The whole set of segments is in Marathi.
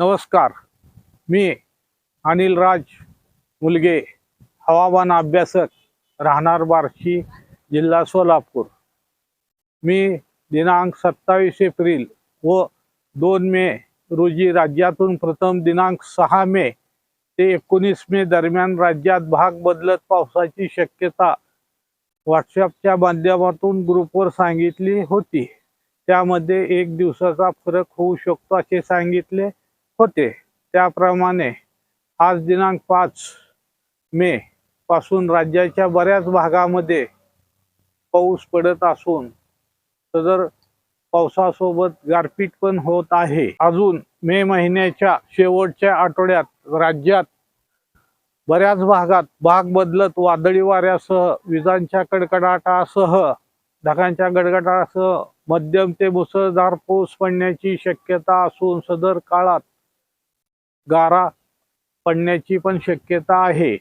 नमस्कार. मी अनिल राज मुलगे हवामान अभ्यासक राहणार बार्शी जिल्हा सोलापूर. मी दिनांक सत्तावीस एप्रिल व दोन मे रोजी राज्यातून प्रथम दिनांक सहा मे ते एकोणीस मे दरम्यान राज्यात भाग बदलत पावसाची शक्यता व्हॉट्सअपच्या माध्यमातून ग्रुपवर सांगितली होती. त्यामध्ये एक दिवसाचा फरक होऊ शकतो असे सांगितले. होते. त्याप्रमाणे आज दिनांक पाच मे पासून राज्याच्या बऱ्याच भागामध्ये पाऊस पडत असून सदर पावसासोबत गारपीट पण होत आहे. अजून मे महिन्याच्या शेवटच्या आठवड्यात राज्यात बऱ्याच भागात भाग बदलत वादळी वाऱ्यासह विजांच्या कडकडाटासह ढगांच्या गडगडासह मध्यम ते मुसळधार पाऊस पडण्याची शक्यता असून सदर काळात गारा पडण्याची पण शक्यता आहे.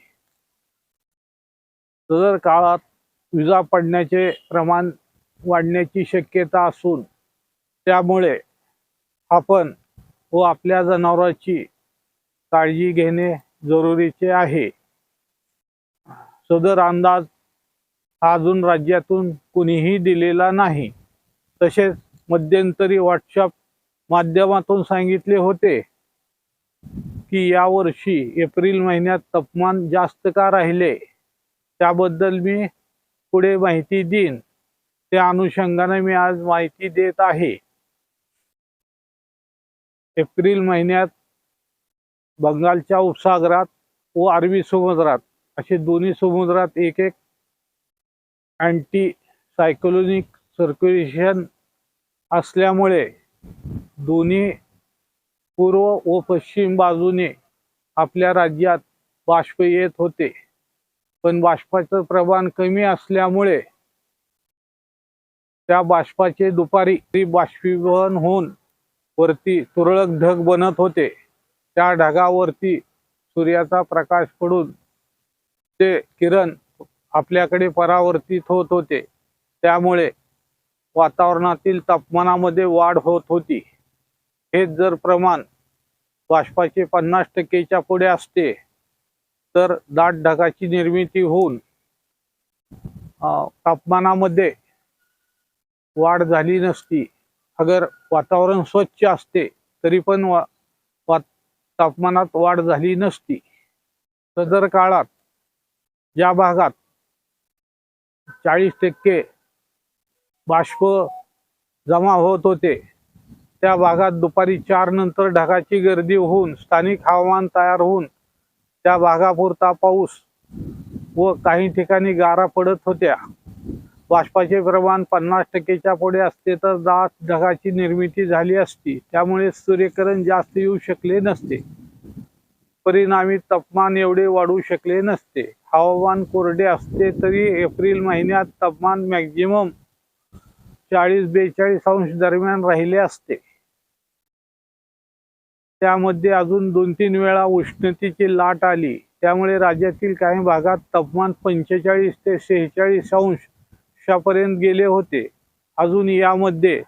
सदर काळात विजा पडण्याचे प्रमाण वाढण्याची शक्यता असून त्यामुळे आपण व आपल्या जनावरांची काळजी घेणे जरुरीचे आहे. सदर अंदाज हा अजून राज्यातून कुणीही दिलेला नाही. तसेच मध्यंतरी व्हॉट्सअप माध्यमातून सांगितले होते. की यावर्षी एप्रिल महिन्यात तापमान जास्त का राहिले त्याबद्दल मी पुढे माहिती देईन. त्या अनुषंगाने मी आज माहिती देत आहे. एप्रिल महिन्यात बंगालच्या उपसागरात व अरबी समुद्रात असे दोन्ही समुद्रात एक एक अँटी सायक्लोनिक सर्क्युलेशन असल्यामुळे दोन्ही पूर्व व पश्चिम बाजूने आपल्या राज्यात बाष्प येत होते. पण बाष्पाचं प्रमाण कमी असल्यामुळे त्या बाष्पाचे दुपारी बाष्पीभवन होऊन वरती तुरळक ढग बनत होते. त्या ढगावरती सूर्याचा प्रकाश पडून ते किरण आपल्याकडे परावर्तित होत होते. त्यामुळे वातावरणातील तापमानामध्ये वाढ होत होती. हेच जर प्रमाण बाष्पाचे पन्नास टक्केच्या पुढे असते तर दाट ढगाची निर्मिती होऊन तापमानामध्ये वाढ झाली नसती. अगर वातावरण स्वच्छ असते तरी पण वा वा- तापमानात वाढ झाली नसती. सदर काळात ज्या भागात चाळीस टक्के बाष्प जमा होत होते त्या भागात दुपारी चार नंतर ढगाची गर्दी होऊन स्थानिक हवामान तयार होऊन त्या भागापुरता पाऊस व काही ठिकाणी गारा पडत होत्या. बाष्पाचे प्रमाण पन्नास टक्केच्या पुढे असते तर दाट ढगाची निर्मिती झाली असती. त्यामुळे सूर्यकरण जास्त येऊ शकले नसते. परिणामी तापमान एवढे वाढू शकले नसते. हवामान कोरडे असते तरी एप्रिल महिन्यात तापमान मॅक्झिमम चाळीस बेचाळीस अंश दरम्यान राहिले असते. त्यामध्ये अजून दोन तीन वेळा उष्णतेची लाट आली. त्यामुळे राज्यातील काही भागात तापमान पंचेचाळीस ते शेहेचाळीस अंशापर्यंत गेले होते. अजून यामध्ये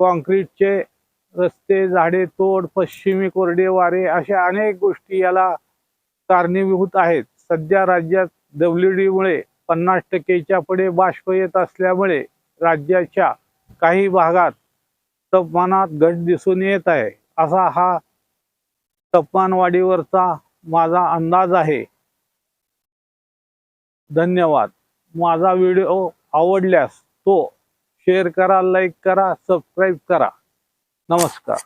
कॉन्क्रीटचे रस्ते झाडे तोड पश्चिमी कोरडे वारे अशा अनेक गोष्टी याला कारणीभूत आहेत. सध्या राज्यात डब्ल्यू डीमुळे पन्नास टक्केच्या पुढे बाष्प येत असल्यामुळे राज्याच्या काही भागात तापमानात घट दिसून येत आहे. असा हा तापमानवाढीवरचा माझा अंदाज आहे. धन्यवाद. माझा व्हिडिओ आवडल्यास तो शेअर करा लाईक करा सबस्क्राईब करा. नमस्कार.